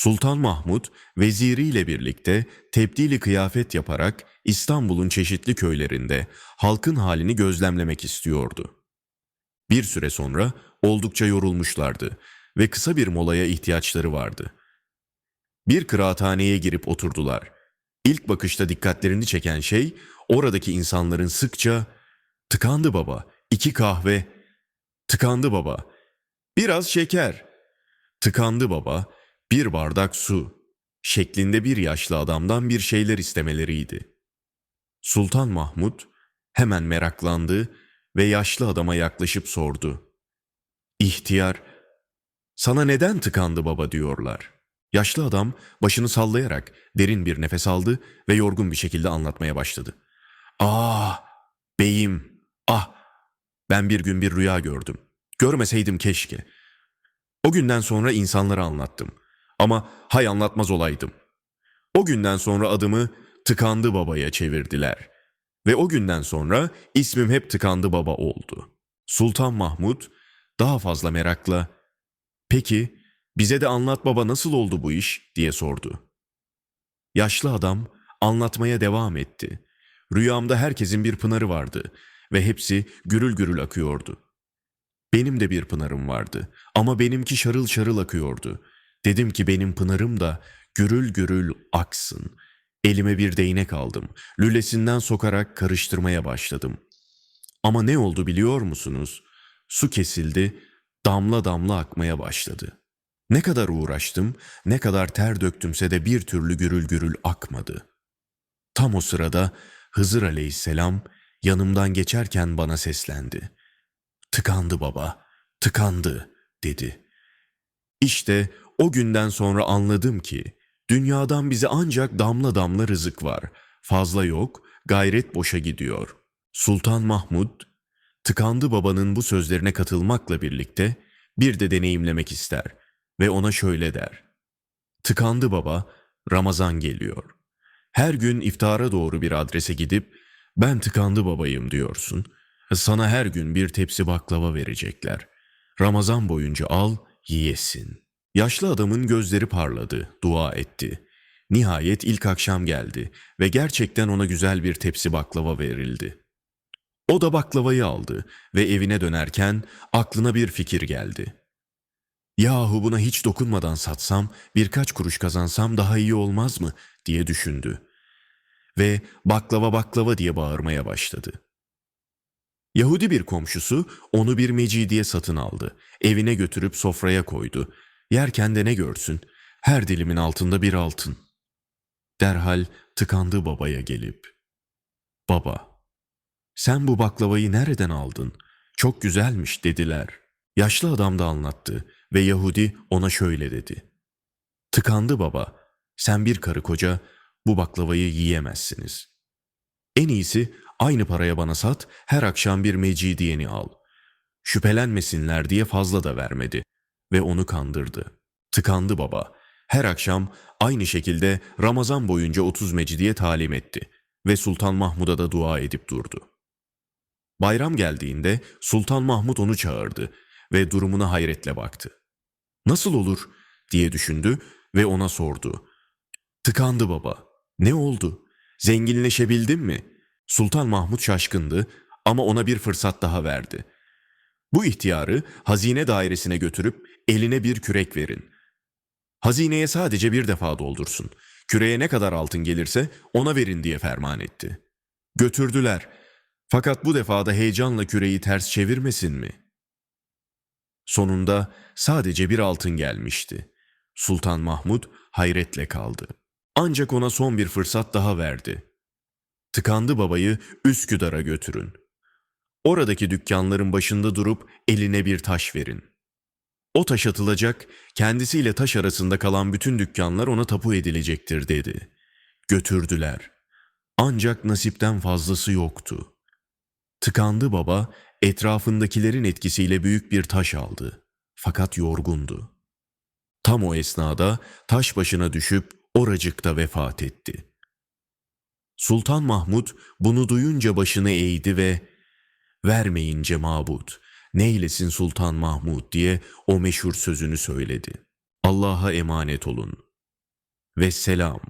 Sultan Mahmud veziriyle birlikte tebdili kıyafet yaparak İstanbul'un çeşitli köylerinde halkın halini gözlemlemek istiyordu. Bir süre sonra oldukça yorulmuşlardı ve kısa bir molaya ihtiyaçları vardı. Bir kıraathaneye girip oturdular. İlk bakışta dikkatlerini çeken şey oradaki insanların sıkça ''Tıkandı baba, iki kahve, tıkandı baba, biraz şeker, tıkandı baba, bir bardak su'' şeklinde bir yaşlı adamdan bir şeyler istemeleriydi. Sultan Mahmud hemen meraklandı ve yaşlı adama yaklaşıp sordu. İhtiyar, sana neden tıkandı baba diyorlar. Yaşlı adam başını sallayarak derin bir nefes aldı ve yorgun bir şekilde anlatmaya başladı. Ah, beyim, ah, ben bir gün bir rüya gördüm. Görmeseydim keşke. O günden sonra insanlara anlattım. Ama hay anlatmaz olaydım. O günden sonra adımı Tıkandı Baba'ya çevirdiler. Ve o günden sonra ismim hep Tıkandı Baba oldu. Sultan Mahmud daha fazla merakla "Peki bize de anlat baba nasıl oldu bu iş?" diye sordu. Yaşlı adam anlatmaya devam etti. Rüyamda herkesin bir pınarı vardı ve hepsi gürül gürül akıyordu. Benim de bir pınarım vardı ama benimki şarıl şarıl akıyordu. Dedim ki benim pınarım da gürül gürül aksın. Elime bir değnek aldım. Lülesinden sokarak karıştırmaya başladım. Ama ne oldu biliyor musunuz? Su kesildi, damla damla akmaya başladı. Ne kadar uğraştım, ne kadar ter döktümse de bir türlü gürül gürül akmadı. Tam o sırada Hızır aleyhisselam yanımdan geçerken bana seslendi. Tıkandı baba, tıkandı dedi. İşte o günden sonra anladım ki dünyadan bize ancak damla damla rızık var. Fazla yok, gayret boşa gidiyor. Sultan Mahmud tıkandı babanın bu sözlerine katılmakla birlikte bir de deneyimlemek ister ve ona şöyle der. Tıkandı baba, Ramazan geliyor. Her gün iftara doğru bir adrese gidip ben tıkandı babayım diyorsun. Sana her gün bir tepsi baklava verecekler. Ramazan boyunca al, yiyesin. Yaşlı adamın gözleri parladı, dua etti. Nihayet ilk akşam geldi ve gerçekten ona güzel bir tepsi baklava verildi. O da baklavayı aldı ve evine dönerken aklına bir fikir geldi. Yahu buna hiç dokunmadan satsam, birkaç kuruş kazansam daha iyi olmaz mı diye düşündü. Ve baklava baklava diye bağırmaya başladı. Yahudi bir komşusu onu bir mecidiye satın aldı. Evine götürüp sofraya koydu. Yerken de ne görsün? Her dilimin altında bir altın. Derhal tıkandı babaya gelip. Baba, sen bu baklavayı nereden aldın? Çok güzelmiş dediler. Yaşlı adam da anlattı ve Yahudi ona şöyle dedi. Tıkandı baba, sen bir karı koca bu baklavayı yiyemezsiniz. En iyisi aynı paraya bana sat, her akşam bir mecidiyeni al. Şüphelenmesinler diye fazla da vermedi ve onu kandırdı. Tıkandı baba. Her akşam aynı şekilde Ramazan boyunca 30 mecidiye talim etti ve Sultan Mahmud'a da dua edip durdu. Bayram geldiğinde Sultan Mahmud onu çağırdı ve durumuna hayretle baktı. Nasıl olur diye düşündü ve ona sordu. Tıkandı baba. Ne oldu? Zenginleşebildin mi? Sultan Mahmud şaşkındı ama ona bir fırsat daha verdi. Bu ihtiyarı hazine dairesine götürüp eline bir kürek verin. Hazineye sadece bir defa doldursun. Küreğe ne kadar altın gelirse ona verin diye ferman etti. Götürdüler. Fakat bu defada heyecanla küreği ters çevirmesin mi? Sonunda sadece bir altın gelmişti. Sultan Mahmud hayretle kaldı. Ancak ona son bir fırsat daha verdi. Tıkandı babayı Üsküdar'a götürün. Oradaki dükkanların başında durup eline bir taş verin. O taş atılacak, kendisiyle taş arasında kalan bütün dükkanlar ona tapu edilecektir dedi. Götürdüler. Ancak nasipten fazlası yoktu. Tıkandı baba, etrafındakilerin etkisiyle büyük bir taş aldı. Fakat yorgundu. Tam o esnada taş başına düşüp oracıkta vefat etti. Sultan Mahmud bunu duyunca başını eğdi ve vermeyince mabut, neylesin Sultan Mahmud diye o meşhur sözünü söyledi. Allah'a emanet olun. Ve selam.